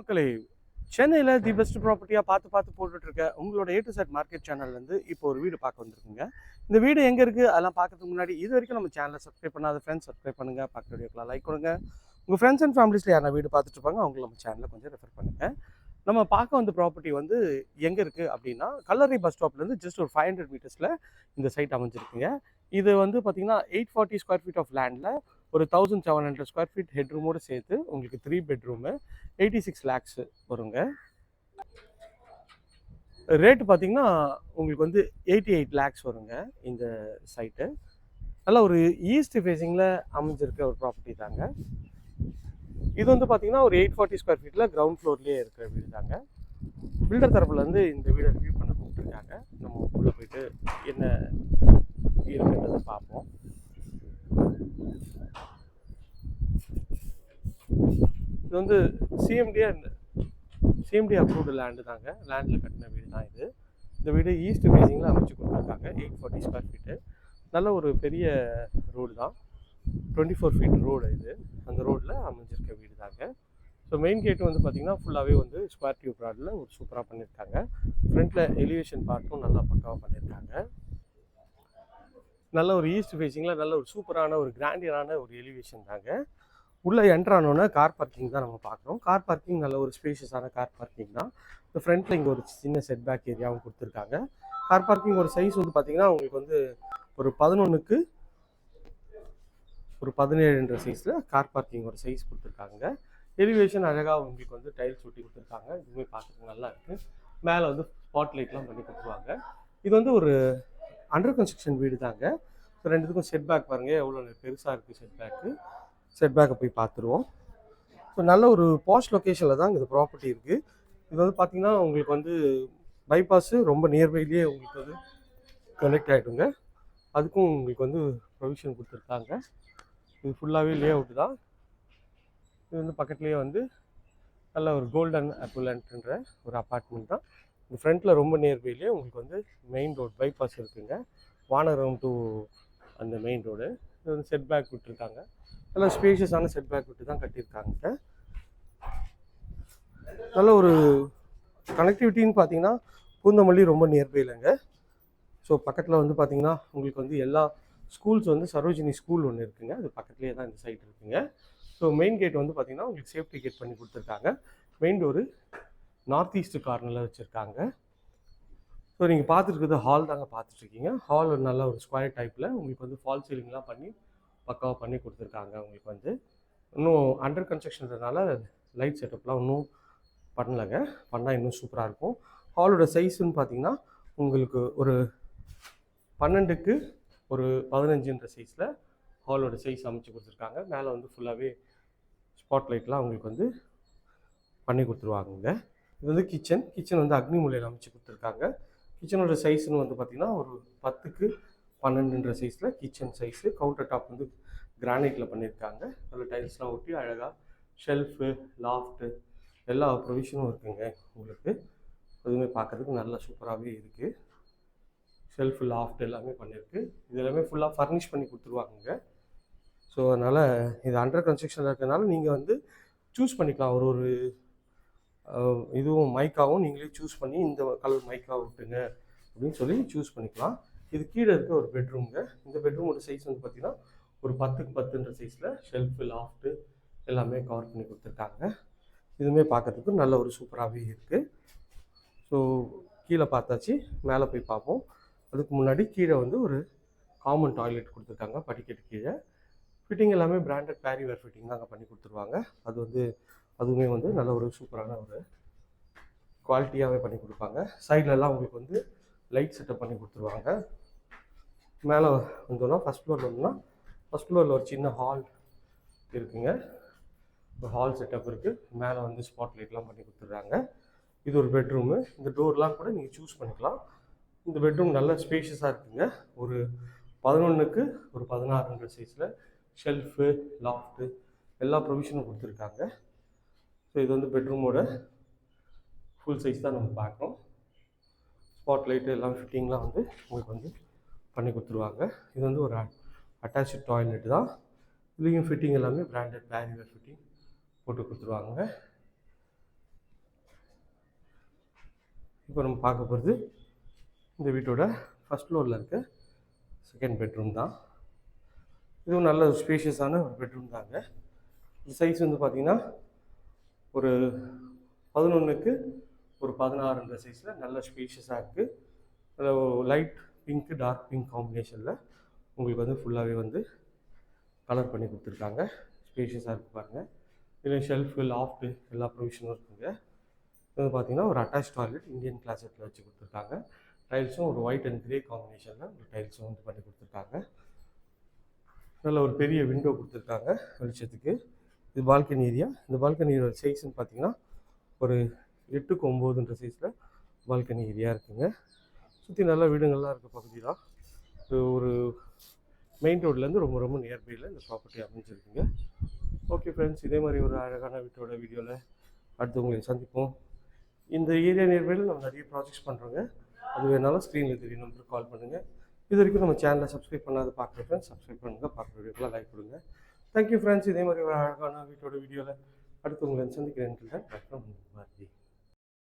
மக்களே சென்னையில் the best ப்ராப்பர்ட்டியாக பார்த்து பார்த்து போட்டுட்ருக்க உங்களோட ஏ டு செட் மார்க்கெட் சேனல்லேருந்து இப்போ ஒரு வீடு பார்க்க வந்திருக்குங்க. இந்த வீடு எங்கே இருக்குது அதெல்லாம் பார்க்கறதுக்கு முன்னாடி இது வரைக்கும் நம்ம சேனலை சப்ஸ்கிரைப் பண்ணாத ஃப்ரெண்ட்ஸ் சப்ஸ்கிரைப் பண்ணுங்கள் பார்க்குற வீடியோக்கெலாம் லைக் கொடுங்க. உங்கள் ஃப்ரெண்ட்ஸ் அண்ட் ஃபேமிலிஸில் யாரா வீடு பார்த்துட்ருப்பாங்க அவங்கள நம்ம சேனலில் கொஞ்சம் ரெஃபர் பண்ணுங்கள் நம்ம பார்க்க வந்த ப்ராப்பர்ட்டி வந்து எங்கே இருக்குது அப்படின்னா கல்லறை பஸ் ஸ்டாப்லேருந்து ஜஸ்ட் ஒரு ஃபைவ் ஹண்ட்ரட் மீட்டர்ஸில் இந்த சைட் அமைஞ்சிருக்குங்க. இது வந்து பார்த்தீங்கன்னா eight forty square feet of லேண்டில் ஒரு thousand seven hundred square feet ஹெட்ரூமோடு சேர்த்து உங்களுக்கு three bedroom eighty six lakhs வருங்க. ரேட்டு பார்த்தீங்கன்னா உங்களுக்கு வந்து எயிட்டி எயிட் லேக்ஸ் வருங்க இந்த சைட்டு நல்லா ஒரு ஈஸ்ட் ஃபேஸிங்கில் அமைஞ்சிருக்க ஒரு ப்ராப்பர்ட்டி தாங்க. இது வந்து பார்த்தீங்கன்னா ஒரு எயிட் ஃபார்ட்டி ஸ்கொயர் ஃபீட்டில் கிரவுண்ட் ஃப்ளோர்லேயே இருக்கிற வீடு தாங்க. பில்டர் தரப்புலேருந்து இந்த வீடை ரிவ்யூ பண்ண கூப்பிட்டுருக்காங்க. நம்ம உள்ளே போயிட்டு என்ன இருக்குன்றதை பார்ப்போம் இது வந்து CMD and CMD approved land தாங்க. லேண்டில் கட்டின வீடு தான் இது. இந்த வீடு ஈஸ்ட் ஃபேஸிங்கில் அமைச்சு கொடுத்துருக்காங்க. எயிட் ஃபார்ட்டி ஸ்கொயர் ஃபீட்டு நல்ல ஒரு பெரிய ரோடு தான். டுவெண்ட்டி ஃபோர் ஃபீட் ரோடு இது. அந்த ரோட்டில் அமைஞ்சிருக்க வீடு தாங்க. ஸோ மெயின் கேட் வந்து பார்த்திங்கன்னா ஃபுல்லாகவே வந்து ஸ்கொயர் டியூப் ராடில் ஒரு சூப்பராக பண்ணியிருக்காங்க ஃப்ரண்ட்டில் எலிவேஷன் பார்ட்டும் நல்லா பக்காவாக பண்ணியிருக்காங்க நல்ல ஒரு ஈஸ்ட் ஃபேஸிங்கில் நல்ல ஒரு சூப்பரான ஒரு கிராண்டியரான ஒரு எலிவேஷன் தாங்க. உள்ளே என்ட்ரு கார் பார்க்கிங் தான் நம்ம பார்க்குறோம். கார் பார்க்கிங் நல்ல ஒரு ஸ்பேஷியஸான கார் பார்க்கிங் தான். இந்த ஃப்ரண்ட்டில் இங்கே ஒரு சின்ன செட் பேக் ஏரியாவும் கொடுத்துருக்காங்க. கார் பார்க்கிங் ஒரு சைஸ் வந்து பார்த்தீங்கன்னா உங்களுக்கு வந்து ஒரு பதினொன்றுக்கு ஒரு பதினேழுன்ற சைஸில் கார் பார்க்கிங் ஒரு சைஸ் கொடுத்துருக்காங்க. எலிவேஷன் அழகாக உங்களுக்கு வந்து டைல்ஸ் ஒட்டி கொடுத்துருக்காங்க. இதுவுமே பார்க்குறதுக்கு நல்லா இருக்குது மேலே வந்து ஸ்பாட் லைட்லாம் பண்ணி கொடுத்துருவாங்க. இது வந்து ஒரு அண்டர் கன்ஸ்ட்ரக்ஷன் வீடு தாங்க ஸோ ரெண்டுத்துக்கும் செட் பேக் பாருங்கள் எவ்வளோ பெருசாக இருக்குது செட் பேக்கு செட் பேக்கை போய் பார்த்துருவோம். ஸோ நல்ல ஒரு பாஸ்ட் லொக்கேஷனில் தான் இந்த ப்ராப்பர்ட்டி இருக்குது இது வந்து பார்த்திங்கன்னா உங்களுக்கு வந்து பைபாஸு ரொம்ப நியர்பைலேயே உங்களுக்கு வந்து கனெக்ட் ஆகிடுங்க அதுக்கும் உங்களுக்கு வந்து ப்ரொவிஷன் கொடுத்துருக்காங்க. இது ஃபுல்லாகவே லே அவுட் தான். இது வந்து பக்கத்துலேயே வந்து நல்ல ஒரு கோல்டன் அப்புலண்ட்ன்ற ஒரு அப்பார்ட்மெண்ட் தான். இந்த ஃப்ரண்ட்டில் ரொம்ப நியர்பைலேயே உங்களுக்கு வந்து மெயின் ரோடு பைபாஸ் இருக்குங்க. வானரம் டு அந்த மெயின் ரோடு இது வந்து செட் பேக் விட்டுருக்காங்க நல்லா ஸ்பேஷியஸான செட் பேக் விட்டு தான் கட்டியிருக்காங்க நல்ல ஒரு கனெக்டிவிட்டின்னு பார்த்தீங்கன்னா பூந்தமல்லி ரொம்ப நியர்பைலங்க ஸோ பக்கத்தில் வந்து பார்த்தீங்கன்னா உங்களுக்கு வந்து எல்லா ஸ்கூல்ஸ் வந்து சரோஜினி ஸ்கூல் ஒன்று இருக்குங்க. அது பக்கத்துலேயே தான் இந்த சைட் இருக்குங்க. ஸோ மெயின் கேட் வந்து பார்த்திங்கன்னா உங்களுக்கு சேஃப்டி கேட் பண்ணி கொடுத்துருக்காங்க. மெயின் டோரு நார்த் ஈஸ்ட் கார்னரில் வச்சுருக்காங்க. ஸோ நீங்கள் பார்த்துருக்குறது ஹால் தாங்க பார்த்துட்ருக்கீங்க ஹால் ஒரு நல்ல ஒரு ஸ்கொயர் டைப்பில் உங்களுக்கு வந்து ஃபால் சீலிங்லாம் பண்ணி பக்காவாக பண்ணி கொடுத்துருக்காங்க. உங்களுக்கு வந்து இன்னும் அண்டர் கன்ஸ்ட்ரக்ஷன்றதுனால லைட் செட்டப்லாம் இன்னும் பண்ணலைங்க. பண்ணால் இன்னும் சூப்பராக இருக்கும். ஹாலோட சைஸுன்னு பார்த்தீங்கன்னா உங்களுக்கு ஒரு பன்னெண்டுக்கு ஒரு பதினஞ்சுன்ற சைஸில் ஹாலோட சைஸ் அமைச்சு கொடுத்துருக்காங்க. மேலே வந்து ஃபுல்லாகவே ஸ்பாட் லைட்லாம் உங்களுக்கு வந்து பண்ணி கொடுத்துருவாங்கங்க. இது வந்து கிச்சன் கிச்சன் வந்து அக்னி மூலையில் அமைச்சு கொடுத்துருக்காங்க. கிச்சனோட சைஸ்னு வந்து பார்த்திங்கன்னா ஒரு பத்துக்கு பன்னெண்டுன்ற சைஸில் கிச்சன் சைஸு கவுண்டர் டாப் வந்து கிரானைட்டில் பண்ணியிருக்காங்க அதில் டைல்ஸ்லாம் ஒட்டி அழகாக ஷெல்ஃபு லாஃப்ட்டு எல்லா ப்ரொவிஷனும் இருக்குங்க உங்களுக்கு. அதுவுமே பார்க்குறதுக்கு நல்லா சூப்பராகவே இருக்குது ஷெல்ஃபு லாஃப்ட் எல்லாமே பண்ணியிருக்கு இது எல்லாமே ஃபுல்லாக ஃபர்னிஷ் பண்ணி கொடுத்துருவாங்க ஸோ அதனால் இது அண்டர் கன்ஸ்ட்ரக்ஷனில் இருக்கிறதுனால நீங்கள் வந்து சூஸ் பண்ணிக்கலாம். ஒரு ஒரு இதுவும் மைக்காவும் நீங்களே சூஸ் பண்ணி இந்த கலர் மைக்காக விட்டுங்க. அப்படின்னு சொல்லி சூஸ் பண்ணிக்கலாம். இது கீழே இருக்க ஒரு பெட்ரூம்ங்க இந்த பெட்ரூமோட சைஸ் வந்து பார்த்தீங்கன்னா ஒரு பத்துக்கு பத்துன்ற சைஸில் ஷெல்ஃபு லாஃப்ட்டு எல்லாமே கவர் பண்ணி கொடுத்துருக்காங்க. இதுவுமே பார்க்கறதுக்கு நல்ல ஒரு சூப்பராகவே இருக்குது ஸோ கீழே பார்த்தாச்சு. மேலே போய் பார்ப்போம். அதுக்கு முன்னாடி கீழே வந்து ஒரு காமன் டாய்லெட் கொடுத்துருக்காங்க. படிக்கட்டு கீழே. ஃபிட்டிங் எல்லாமே பிராண்டட் பேரிவேர் ஃபிட்டிங் தாங்க பண்ணி கொடுத்துருவாங்க. அது வந்து அதுவுமே வந்து நல்ல ஒரு சூப்பரான ஒரு குவாலிட்டியாகவே பண்ணி கொடுப்பாங்க. சைட்லலாம் உங்களுக்கு வந்து லைட் செட்டப் பண்ணி கொடுத்துருவாங்க. மேலே வந்தோம்னா ஃபஸ்ட் ஃப்ளோர் வந்தோம்னா ஃபஸ்ட் ஃப்ளோரில் ஒரு சின்ன ஹால் இருக்குங்க. ஒரு ஹால் செட்டப் இருக்குது மேலே வந்து ஸ்பாட் லைட்லாம் பண்ணி கொடுத்துட்றாங்க. இது ஒரு பெட்ரூமு இந்த டோர்லாம் கூட நீங்கள் சூஸ் பண்ணிக்கலாம். இந்த பெட்ரூம் நல்ல ஸ்பேஷியஸாக இருக்குங்க. ஒரு பதினொன்றுக்கு ஒரு பதினாறுன்ற சைஸில் ஷெல்ஃபு லாஃப்ட்டு எல்லா ப்ரொவிஷனும் கொடுத்துருக்காங்க. ஸோ இது வந்து பெட்ரூமோட ஃபுல் சைஸ் தான் நம்ம பார்க்குறோம் ஸ்பாட் லைட்டு எல்லாம் ஃபிட்டிங்லாம் வந்து உங்களுக்கு வந்து பண்ணி கொடுத்துருவாங்க. இது வந்து ஒரு அட்டாச்சு டாய்லெட் தான். இதுலேயும் ஃபிட்டிங் எல்லாமே பிராண்டட் பேரியர் ஃபிட்டிங் போட்டு கொடுத்துருவாங்க. இப்போ நம்ம பார்க்க போகிறது இந்த வீட்டோட ஃபஸ்ட் ஃப்ளோரில் இருக்க செகண்ட் பெட்ரூம் தான். இதுவும் நல்ல ஸ்பேஷியஸான ஒரு பெட்ரூம் தாங்க. இந்த சைஸ் வந்து பார்த்திங்கன்னா ஒரு பதினொன்றுக்கு ஒரு பதினாறுன்ற சைஸில் நல்ல ஸ்பேஷியஸாக இருக்குது லைட் பிங்க்கு டார்க் பிங்க் காம்பினேஷனில் உங்களுக்கு வந்து ஃபுல்லாகவே வந்து கலர் பண்ணி கொடுத்துருக்காங்க. ஸ்பேஷியஸாக இருக்குது பாருங்கள் இதில் ஷெல்ஃபு லாஃப்ட்டு எல்லா ப்ரொவிஷனும் இருக்குங்க. இது பார்த்தீங்கன்னா ஒரு அட்டாச் டாய்லெட் இந்தியன் கிளாசெட்டில் வச்சு கொடுத்துருக்காங்க. டைல்ஸும் ஒரு ஒயிட் அண்ட் க்ரே காம்பினேஷனில் ஒரு டைல்ஸும் வந்து பண்ணி கொடுத்துருக்காங்க. நல்ல ஒரு பெரிய விண்டோ கொடுத்துருக்காங்க வெளிச்சத்துக்கு. இது பால்கனி ஏரியா இந்த பால்கனி ஏரியா சைஸ்ன்னு பார்த்தீங்கன்னா ஒரு எட்டுக்கு ஒம்போதுன்ற சைஸில் பால்கனி ஏரியா இருக்குங்க. சுற்றி நல்ல வீடுங்கள்லாம் இருக்க பகுதி தான் ஒரு மெயின் ரோட்லேருந்து ரொம்ப ரொம்ப நியர்பையில் இந்த ப்ராப்பர்ட்டி அமைஞ்சிருக்குங்க. ஓகே ஃப்ரெண்ட்ஸ் இதே மாதிரி ஒரு அழகான வீட்டோட வீடியோவில் அடுத்து உங்களை சந்திப்போம். இந்த ஏரியா நியர்பையில் நம்ம நிறைய ப்ராஜெக்ட்ஸ் பண்ணுறோங்க அது வேணாலும் ஸ்க்ரீனில் தெரிய நம்பருக்கு கால் பண்ணுங்கள் இது வரைக்கும் நம்ம சேனலை சப்ஸ்கிரைப் பண்ணாத பார்க்குற ஃப்ரெண்ட்ஸ் சப்ஸ்கிரைப் பண்ணுங்கள் பார்க்குற வீடியோக்கெலாம் லைக் கொடுங்க. தேங்க்யூ ஃப்ரெண்ட்ஸ் இதே மாதிரி ஒரு அழகான வீட்டோட வீடியோவில் அடுத்து உங்களை சந்திக்கிறேன். வணக்கம்